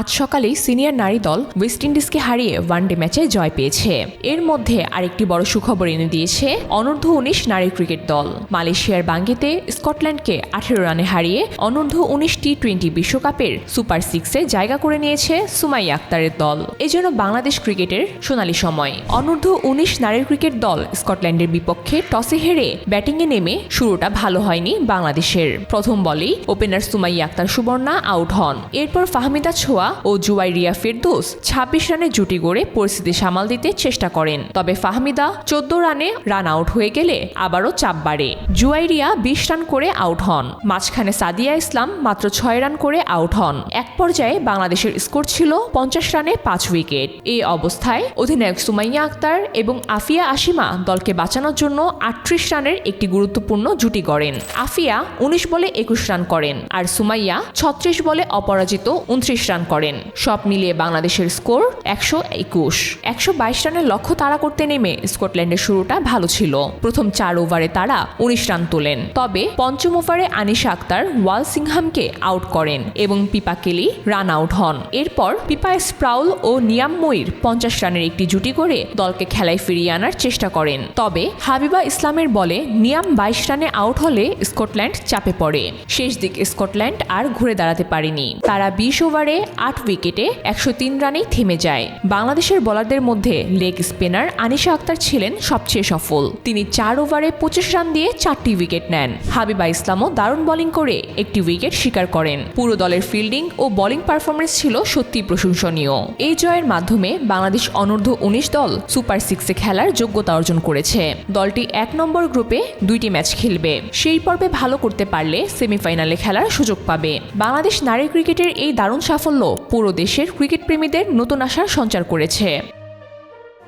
আজ সকালেই সিনিয়র নারী দল ওয়েস্ট ইন্ডিজকে হারিয়ে ওয়ানডে ম্যাচে জয় পেয়েছে। এর মধ্যে আরেকটি বড় সুখবর এনে দিয়েছে অনূর্ধ্ব উনিশ নারী ক্রিকেট দল। মালয়েশিয়ার বাঙ্গিতে স্কটল্যান্ডকে আঠেরো রানে হারিয়ে অনূর্ধ্ব উনিশ টি টোয়েন্টি বিশ্বকাপের সুপার সিক্সে জায়গা করে নিয়েছে সুমাই আক্তারের দল। এজন্য বাংলাদেশ ক্রিকেটের সোনালী সময়। অনূর্ধ্ব উনিশ নারী ক্রিকেট দল স্কটল্যান্ডের বিপক্ষে টসে হেরে ব্যাটিংয়ে নেমে শুরুটা ভালো হয়নি বাংলাদেশের। প্রথম বলেই ওপেনার সুমাই আক্তার সুবর্ণা আউট হন। এরপর ফাহমিদা ছোয়া ও জুয়াইরিয়া ফেরদৌস ছাব্বিশ রানের জুটি গড়ে পরিস্থিতি সামাল দিতে চেষ্টা করেন। তবে ফাহমিদা চোদ্দ রানে রান আউট হয়ে গেলে আবারও চাপ বাড়ে। জুয়াইরিয়া বিশ রান করে আউট হন। মাঝখানে সাদিয়া ইসলাম মাত্র ছয় রান করে আউট হন। এক পর্যায়ে বাংলাদেশের স্কোর ছিল পঞ্চাশ রানে পাঁচ উইকেট। এই অবস্থায় অধিনায়ক সুমাইয়া আক্তার এবং আফিয়া আসিমা দলকে বাঁচানোর জন্য আটত্রিশ রানের একটি গুরুত্বপূর্ণ জুটি গড়েন। আফিয়া উনিশ বলে একুশ রান করেন আর সুমাইয়া ছত্রিশ বলে অপরাজিত উনত্রিশ রান করেন। সব মিলিয়ে বাংলাদেশের স্কোর একশো একুশ। একশো বাইশ রানের লক্ষ্য তাড়া করতে নেমে স্কটল্যান্ডের শুরুটা ভালো ছিল। প্রথম চার ওভারে তারা উনিশ রান তোলেন। তবে পঞ্চম ওভারে আনিশা আক্তার ওয়াল সিংহামকে আউট করেন এবং পিপা কেলি রান আউট হন। এরপর পিপা স্প্রাউল ও নিয়াম ময়ূর পঞ্চাশ রানের একটি জুটি করে দলকে খেলায় ফিরিয়ে আনার চেষ্টা করেন। তবে হাবিবা ইসলামের বলে নিয়াম বাইশ রানে আউট হলে স্কটল্যান্ড চাপে পড়ে। শেষ দিক স্কটল্যান্ড আর ঘুরে দাঁড়াতে পারেনি। তারা বিশ ওভারে আট উইকেটে একশো তিন রানেই থেমে যায়। বাংলাদেশের বোলারদের মধ্যে লেগ স্পিনার আনিশা আক্তার ছিলেন সবচেয়ে সফল। তিনি চার ওভারে পঁচিশ রান দিয়ে চারটি উইকেট নেন। হাবিবা ইসলামও দারুণ বোলিং করে একটি উইকেট শিকার করেন। পুরো দলের ফিল্ডিং ও বোলিং পারফরমেন্স ছিল সত্যি প্রশংসনীয়। এই জয়ের মাধ্যমে বাংলাদেশ অনূর্ধ্ব উনিশ দল সুপার সিক্সে খেলার যোগ্যতা অর্জন করেছে। দলটি এক নম্বর গ্রুপে দুইটি ম্যাচ খেলবে। সেই পর্বে ভালো করতে পারলে সেমিফাইনালে খেলার সুযোগ পাবে। বাংলাদেশ নারী ক্রিকেটের এই দারুণ সাফল্য পুরো দেশের ক্রিকেট প্রেমীদের নতুন আশার সঞ্চার করেছে।